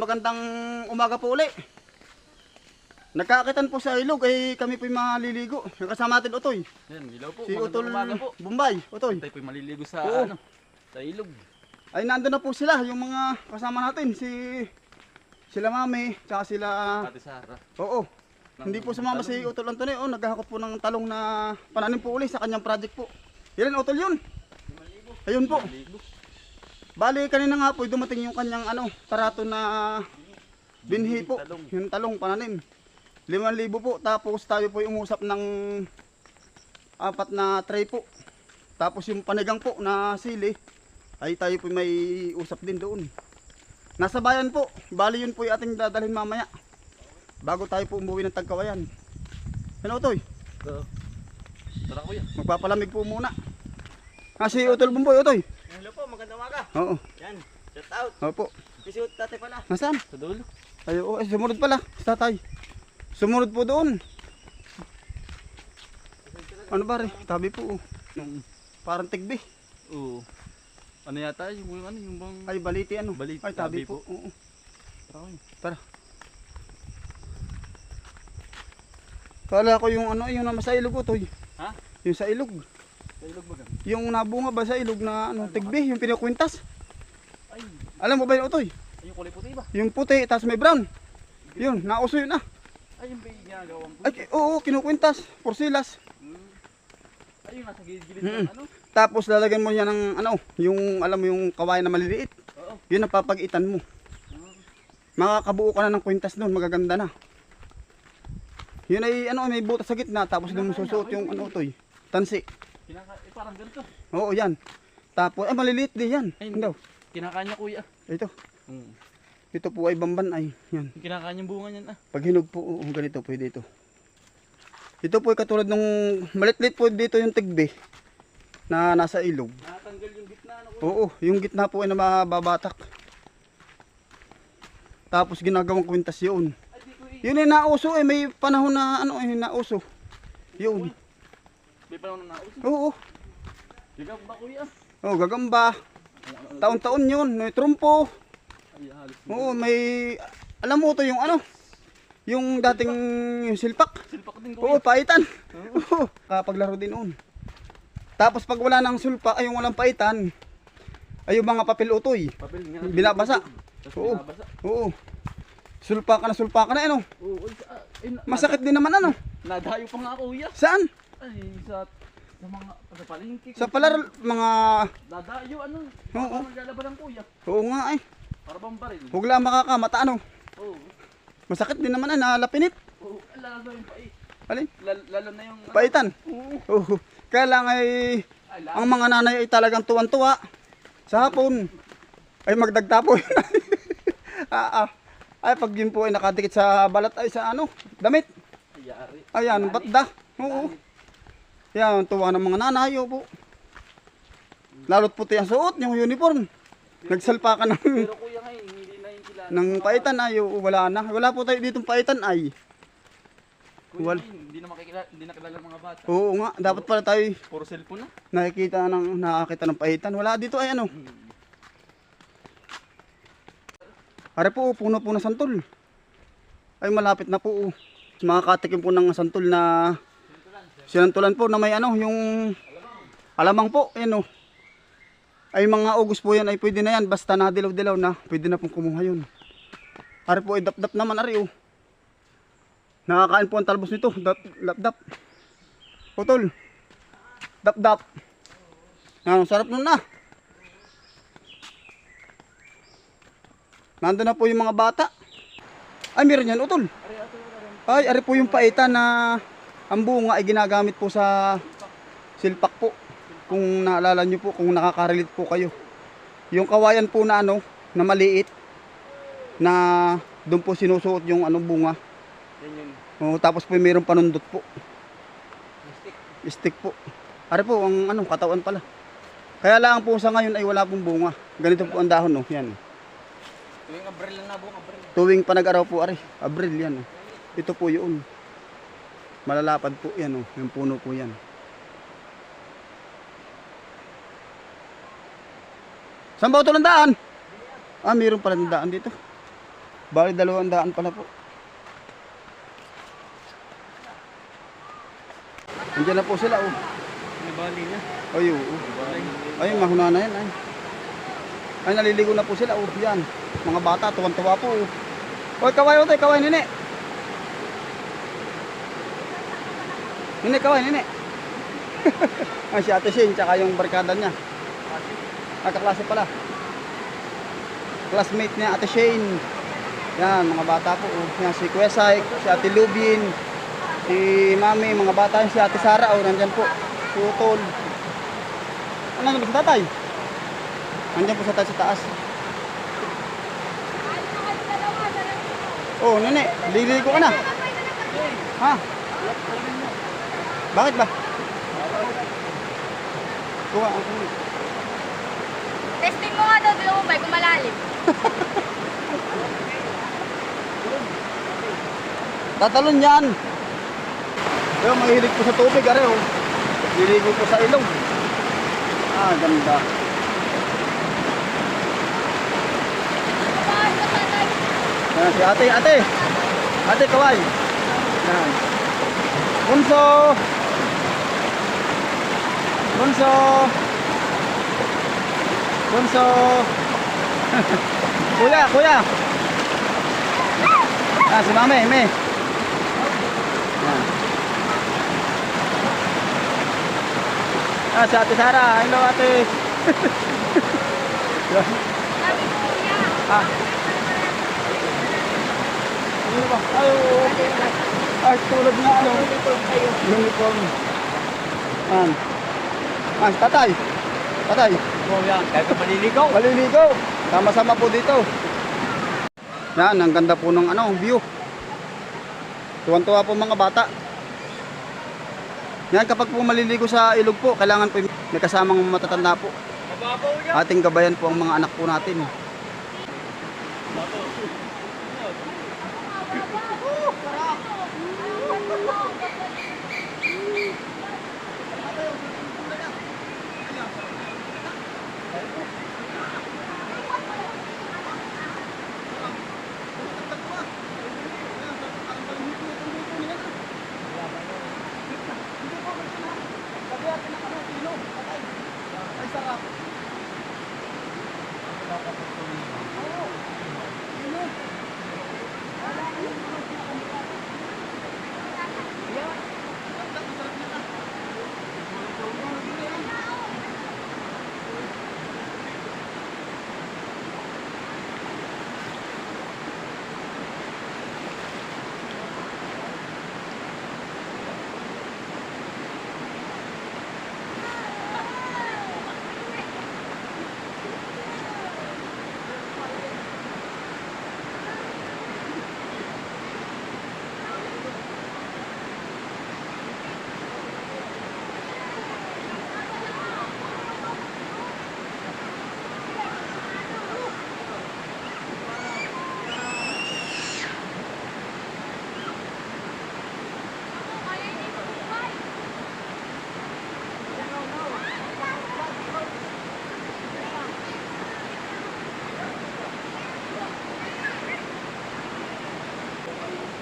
Magandang umaga po uli. Nagkakakitan po sa ilog ay kami po maliligo. Yung kasama natin Utoy. Yan, ilaw po. Si Magandang Utol po. Bombay. Utoy. Tayo po'y maliligo sa Oo. ano, sa ilog. Ay nandun na po sila. Yung mga kasama natin. Si sila mami. Tsaka sila... Ate Sara. Oo. Ng Hindi po sumama si talong. Utol Antonio. Oh, naghahakot po ng talong na pananim po uli sa kanyang project po. Yan Utol yun. Ayun po. Maligo. Bali kanina nga po dumating yung kanyang ano, tarato na binhi po. Yung talong pananim. 5,000 po. Tapos tayo po yung umusap ng apat na tray po. Tapos yung panigang po na sili ay tayo po may usap din doon. Nasa bayan po. Bali yun po yung ating dadalhin mamaya. Bago tayo po umuwi ng Tagkawayan. Ano Utoy? So, tara kuya. Magpapalamig po muna. Ah, si Utol Bumboy, Utoy. Hello po, magandang umaga. Oo. Yan, shout out. Opo. Pisuot dati pala. Nasaan? Sa dulo. Ay, oo, ay, sumunod pala. Tatay. Sumunod po doon. Ano ba rin? Tabi po. oh. Nung, Parang tigbi. oo. Ano yata yung, yung ano, yung bang... Ay, baliti ano? Baliti, Ay, tabi, tabi po. po. Oo. Tara. Tara. Kala ko yung ano, yung naman sa ilog utoy. Ha? Yung sa ilog. Sa ilog ba gan? Yung nabunga ba sa ilog na ano, tigbi, yung pinakwintas. Ay, Alam mo ba yun utoy? ay yung kulay puti ba? Yung puti, tapos may brown. Yun, nauso yun ah. Ay, yung bay ginagawang po. Ay, oo, kinukwintas. Porsilas. Hmm. Ay, yung nasa gilid-gilid Mm. ng ano. Tapos lalagyan mo yan ng ano, yung alam mo yung kawayan na maliliit. Oo. Yun ang papagitan mo. Makakabuo ka na ng kwintas doon, magaganda na. Yun ay ano, may butas sa gitna, tapos doon mo susuot yung ano toy. Tansi. Kinaka... Eh, parang ganito. Oo, yan. Tapos, ay maliliit din yan. Ay, Hindi. Kinakanya kuya. Ito. Hmm. Ito po ay bamban ay. Yan. Yung kinakanyang bunga niyan ah. Pag hinog po, oo, ganito pwede ito. Ito po ay katulad nung malitlit po dito yung tigbi na nasa ilog. Natanggal yung gitna ano kuya. Oo, yung gitna po ay na mababatak. Tapos ginagawang kwintas yun. Ay, di ko eh. Yun ay nauso eh, may panahon na ano eh, nauso. Yun. May panahon na nauso. Oo, Diga ba kuya? oh, gagamba. Taon-taon yun, may trumpo. Ay, halos. Oo, may, alam mo to yung ano, yung dating yung silpak. Silpak din Oo, kuya. paitan. Oo, kapaglaro din noon. Tapos pag wala nang sulpa, ay yung walang paitan, ay yung mga papel utoy. Papel nga. Binabasa. Oo. binabasa. Oo. Sulpa ka na, sulpa ka na, ano? Oo, na- Masakit din naman, ano? Nadayo pa nga kuya. Saan? Ay, sa, sa mga, sa palengke. Sa palar, mga, Dadayo, ano? Oo. Oo. Maglalaban ng kuya. oo nga ay, Para bang baril. huwag lang makakamata, ano? Oo. Masakit din naman, ay, nalapinit. Oo. Lalo na yung pait. Alin? Lalo, na yung... ano, Paitan. Oo. Oo. Kaya lang ay, ang mga nanay ay talagang tuwan-tuwa. Sa hapon, ay magdagtapo yun. ah, ah. Ay, pag yun po ay nakadikit sa balat ay sa ano, damit. Yari. Ayan, batda. Oo. Yan, tuwa ng mga nanay, po. Lalo't puti ang suot, yung uniform. Nagsalpa ka ng, Pero kuya ngayon, hindi na yung kilala. ng paitan ay, oo, wala na. Wala po tayo ditong paitan ay. Kuya wal- hindi na makikilala, hindi na kilala ng mga bata. Oo nga, dapat pala tayo Puro cellphone na. nakikita ng, nakakita ng paitan. Wala dito ay ano. Are po, puno po na santol. Ay malapit na po. Makakatikim po ng santol na sinantulan po na may ano, yung alamang po, yan o. Ay mga ugos po yan, ay pwede na yan, basta na dilaw-dilaw na, pwede na pong kumuha yun. Are po, ay dap-dap naman, are o. Nakakain po ang talbos nito, dap, dap-dap. Putol. Dap-dap. Yan, ang sarap nun na. Nandun na po yung mga bata. Ay, meron yan, utol. Ay, ari po yung paita na ang bunga ay ginagamit po sa silpak po. Kung naalala nyo po, kung nakaka-relate po kayo. Yung kawayan po na ano, na maliit, na doon po sinusuot yung ano bunga. Yan yun. O, tapos po mayroong panundot po. Stick po. Ari po, ang ano, katawan pala. Kaya lang po sa ngayon ay wala pong bunga. Ganito po ang dahon, no. Yan. Tuwing abril lang na buong abril. Tuwing panag-araw po, ari. Abril, yan. oh. Ito po yun. Malalapad po yan, oh. Yung puno po yan. Saan ba ito ng daan? Ah, mayroon pala ng daan dito. Bali dalawang daan pala po. Andiyan na po sila oh. May bali niya. Ay, oo. Ay, mahuna na yan. Ay. ay, naliligo na po sila. Oh, yan. Mga bata, tuwan-tuwa po. Oh. Oy, kaway, otoy, kaway, nene. Nene, kaway, nene. ay, si Ate Shane, tsaka yung barkada niya. Ah, kaklase pala. Classmate niya, Ate Shane. Yan, mga bata po. Oh. Yan, si Saik, si Ate Lubin, si Mami, mga bata, si Ate Sara, oh, nandyan po. Si Utol. Ano nandun sa tatay? Nandyan po sa taas sa taas. Oh, nene, liligo ka na. Ha? Bakit ba? Kuha, ang kuha. Testing mo nga daw, dalawa ba kung malalim. Tatalon yan. Pero mahilig po sa tubig, are oh. Liligo po sa ilong. Ah, ganda. Yan, si ate, ate. Ate, kaway. Yan. Bunso. Bunso. Bunso. kuya, kuya. Ah, si mami, me. Yan. Ah, si ate Sara. Hello, ate. Ah. Ano ba? Ay, okay. Ay, tulad na ano. Uniform. Uniform. Yan. Ah, tatay. Tatay. Oh, yan. Kahit ka maliligaw. Maliligo. Sama-sama po dito. Yan, ang ganda po ng ano, view. Tuwan-tuwa po mga bata. Yan, kapag po maliligo sa ilog po, kailangan po may kasamang matatanda po. Ating gabayan po ang mga anak po natin.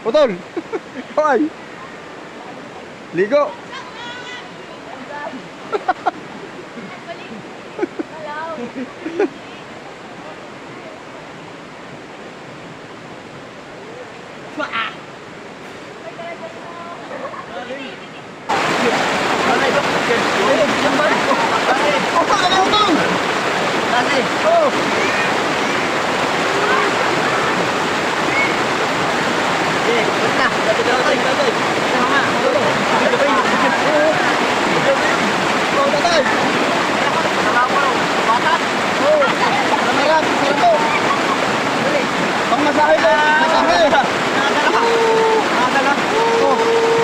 Putol! Kaway! Ligo! Kasi, eh, wait na. Dati ka tayo, dati. Tama nga. Pangmasahe ko! Masahe! Ligo,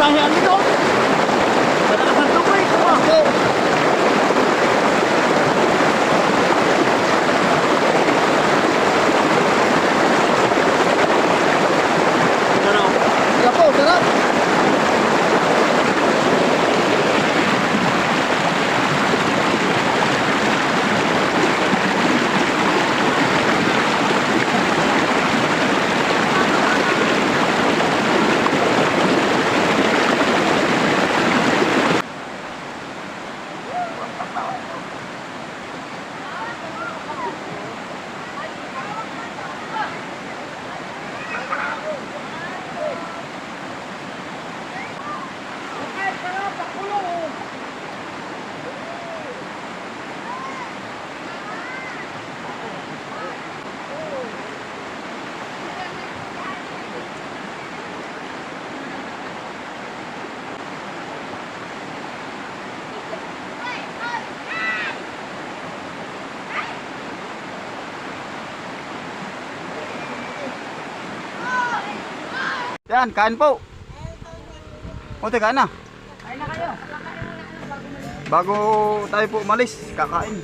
Sahihan nito. Malakas ang tubig. Okay. Yan, kain po. O, teka na. Kain na kayo. Bago tayo po umalis, kakain.